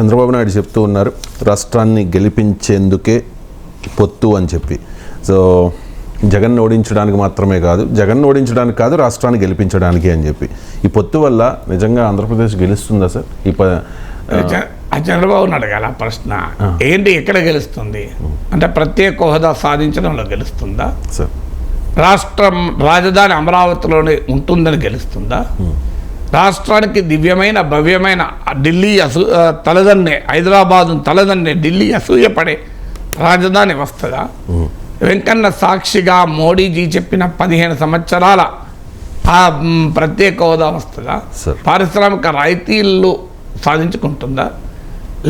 చంద్రబాబు నాయుడు చెప్తూ ఉన్నారు రాష్ట్రాన్ని గెలిపించేందుకే పొత్తు అని చెప్పి. సో జగన్ ఓడించడానికి మాత్రమే కాదు జగన్ ఓడించడానికి కాదు రాష్ట్రాన్ని గెలిపించడానికి అని చెప్పి. ఈ పొత్తు వల్ల నిజంగా ఆంధ్రప్రదేశ్ గెలుస్తుందా సార్? ఈ ప చ- ఆ చంద్రబాబుని అడగాల ప్రశ్న. ఏంటి ఎక్కడ గెలుస్తుంది? అంటే ప్రత్యేక హోదా సాధించడంలో గెలుస్తుందా? సార్. రాష్ట్రం రాజధాని అమరావతిలోనే ఉంటుందని గెలుస్తుందా? రాష్ట్రానికి దివ్యమైన భవ్యమైన ఢిల్లీ అసూ తలదన్నే హైదరాబాద్ తలదన్నే ఢిల్లీ అసూయపడే రాజధాని వస్తుందా? వెంకన్న సాక్షిగా మోడీజీ చెప్పిన పదిహేను సంవత్సరాల ఆ ప్రత్యేక హోదా వస్తుందా. పారిశ్రామిక రాయితీలు సాధించుకుంటుందా?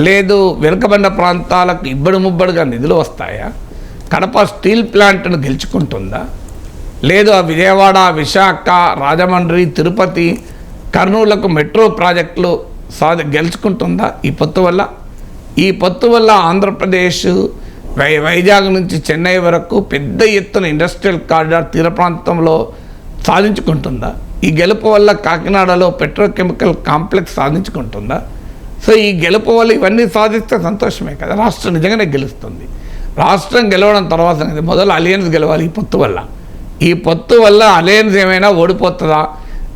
లేదు వెనుకబడిన ప్రాంతాలకు ఇబ్బడి ముబ్బడిగా నిధులు వస్తాయా? కడప స్టీల్ ప్లాంట్ను గెలుచుకుంటుందా? లేదు ఆ విజయవాడ విశాఖ రాజమండ్రి తిరుపతి కర్నూలుకు మెట్రో ప్రాజెక్టులు సాధి గెలుచుకుంటుందా? ఈ పొత్తు వల్ల? ఈ పొత్తు వల్ల ఆంధ్రప్రదేశ్ వై వైజాగ్ నుంచి చెన్నై వరకు పెద్ద ఎత్తున ఇండస్ట్రియల్ కారిడార్ తీర ప్రాంతంలో సాధించుకుంటుందా? ఈ గెలుపు వల్ల కాకినాడలో పెట్రోకెమికల్ కాంప్లెక్స్ సాధించుకుంటుందా? సో ఈ గెలుపు వల్ల ఇవన్నీ సాధిస్తే సంతోషమే కదా. రాష్ట్రం నిజంగానే గెలుస్తుంది. రాష్ట్రం గెలవడం తర్వాత మొదలు అలయన్స్ గెలవాలి ఈ పొత్తు వల్ల. ఈ పొత్తు వల్ల అలయన్స్ ఏమైనా ఓడిపోతుందా?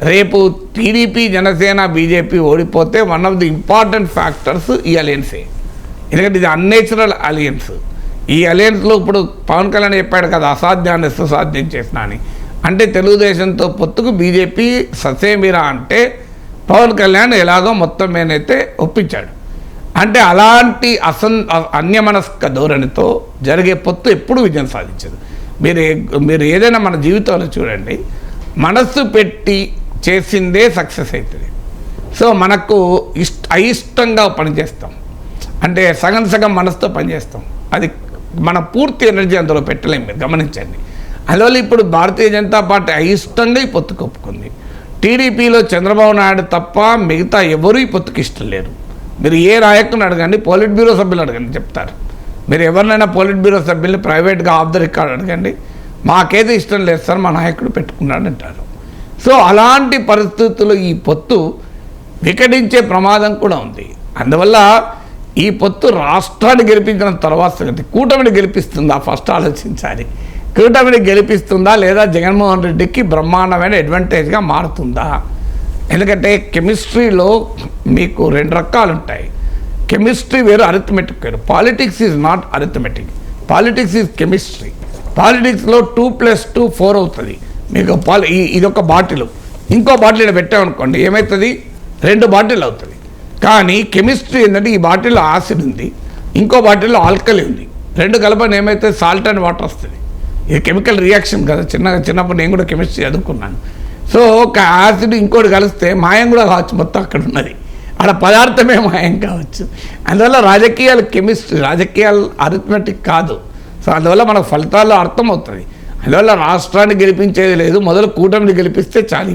రేపు టీడీపీ జనసేన బీజేపీ ఓడిపోతే one of the important factors ఈ అలయన్సే ఎందుకంటే ఇది అన్నేచురల్ అలయన్స్ ఈ అలయన్స్లో ఇప్పుడు పవన్ కళ్యాణ్ చెప్పాడు కదా అసాధ్యాన్ని సుసాధ్యం చేసిన అని. అంటే తెలుగుదేశంతో పొత్తుకు బీజేపీ ససేమిరా అంటే పవన్ కళ్యాణ్ ఎలాగో మొత్తం మీదైతే ఒప్పించాడు. అంటే అలాంటి అసన్ అన్యమనస్క ధోరణితో జరిగే పొత్తు ఎప్పుడు విజయం సాధించదు. మీరు మీరు ఏదైనా మన జీవితంలో చూడండి మనస్సు పెట్టి చేసిందే సక్సెస్ అవుతుంది సో మనకు ఇష్ట అయిష్టంగా పనిచేస్తాం. అంటే సగం సగం మనసుతో పనిచేస్తాం. అది మన పూర్తి ఎనర్జీ అందులో పెట్టలేము మీరు గమనించండి. అందువల్ల ఇప్పుడు భారతీయ జనతా పార్టీ అయిష్టంగా ఈ పొత్తు కప్పుకుంది. టీడీపీలో చంద్రబాబు నాయుడు తప్ప మిగతా ఎవరూ ఈ పొత్తుకి ఇష్టం లేరు. మీరు ఏ నాయకుని అడగండి పోలిట్ బ్యూరో సభ్యులు అడగండి చెప్తారు. మీరు ఎవరినైనా పోలిట్ బ్యూరో సభ్యుల్ని ప్రైవేట్గా ఆఫ్ ద రికార్డ్ అడగండి. మాకేది ఇష్టం లేదు సార్ మా నాయకుడు పెట్టుకున్నాడు అంటారు సో అలాంటి పరిస్థితుల్లో ఈ పొత్తు వికటించే ప్రమాదం కూడా ఉంది. అందువల్ల ఈ పొత్తు రాష్ట్రాన్ని గెలిపించిన తర్వాత సంగతి కూటమిని గెలిపిస్తుందా? ఫస్ట్ ఆలోచించాలి. కూటమిని గెలిపిస్తుందా లేదా జగన్మోహన్ రెడ్డికి బ్రహ్మాండమైన అడ్వాంటేజ్గా మారుతుందా? ఎందుకంటే కెమిస్ట్రీలో మీకు రెండు రకాలు ఉంటాయి. కెమిస్ట్రీ వేరు అరిథమెటిక్ వేరు. Politics is not arithmetic politics is chemistry పాలిటిక్స్లో టూ ప్లస్ టూ ఫోర్ అవుతుంది. మీకు పాలు ఈ- ఇది ఒక బాటిల్. ఇంకో బాటిల్ ఇక్కడ పెట్టామనుకోండి ఏమవుతుంది రెండు బాటిల్ అవుతుంది. కానీ కెమిస్ట్రీ ఏంటంటే ఈ బాటిల్లో ఆసిడ్ ఉంది ఇంకో బాటిల్లో ఆల్కలి ఉంది. రెండు కలపని ఏమైతే సాల్ట్ అండ్ వాటర్ వస్తుంది. ఇది కెమికల్ రియాక్షన్ కదా చిన్నగా చిన్నప్పుడు నేను కూడా కెమిస్ట్రీ చదువుకున్నాను. సో ఒక ఆసిడ్ ఇంకోటి కలిస్తే మాయం కూడా కావచ్చు మొత్తం అక్కడ ఉన్నది. ఆడ పదార్థమే మాయం కావచ్చు. అందువల్ల రాజకీయాలు కెమిస్ట్రీ రాజకీయాలు అరిథమెటిక్ కాదు. సో అందువల్ల మనకు ఫలితాల్లో అర్థమవుతుంది. అందువల్ల రాష్ట్రాన్ని గెలిపించేది లేదు. మొదలు కూటమిని గెలిపిస్తే చాలు